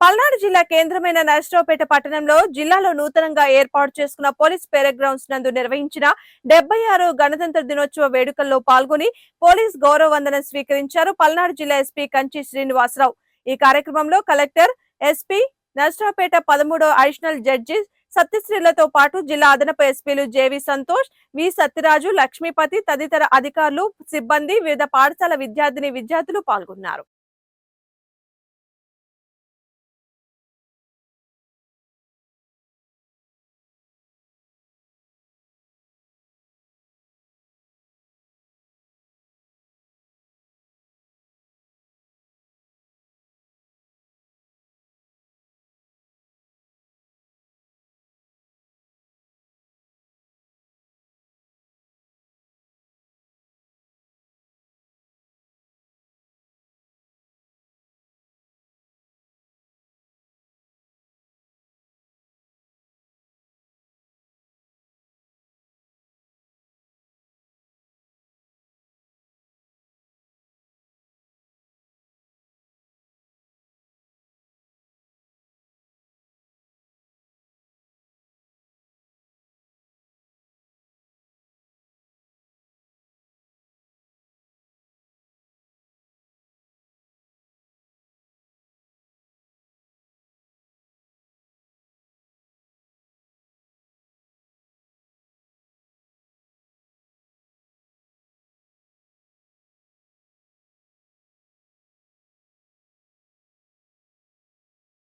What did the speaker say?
పల్నాడు జిల్లా కేంద్రమైన నరసరావుపేట పట్టణంలో జిల్లాలో నూతనంగా ఏర్పాటు చేసుకున్న పోలీస్ పేరెడ్ గ్రౌండ్స్ నందు నిర్వహించిన డెబ్బై ఆరు గణతంత్ర దినోత్సవ వేడుకల్లో పాల్గొని పోలీస్ గౌరవ వందనం స్వీకరించారు పల్నాడు జిల్లా ఎస్పీ కంచి శ్రీనివాసరావు. ఈ కార్యక్రమంలో కలెక్టర్ ఎస్పీ నరసరావుపేట పదమూడో అడిషనల్ జడ్జి సత్యశ్రీలతో పాటు జిల్లా అదనపు ఎస్పీలు J V Santosh V Satyaraju Lakshmipathi తదితర అధికారులు సిబ్బంది వివిధ పాఠశాల విద్యార్థిని విద్యార్థులు పాల్గొన్నారు.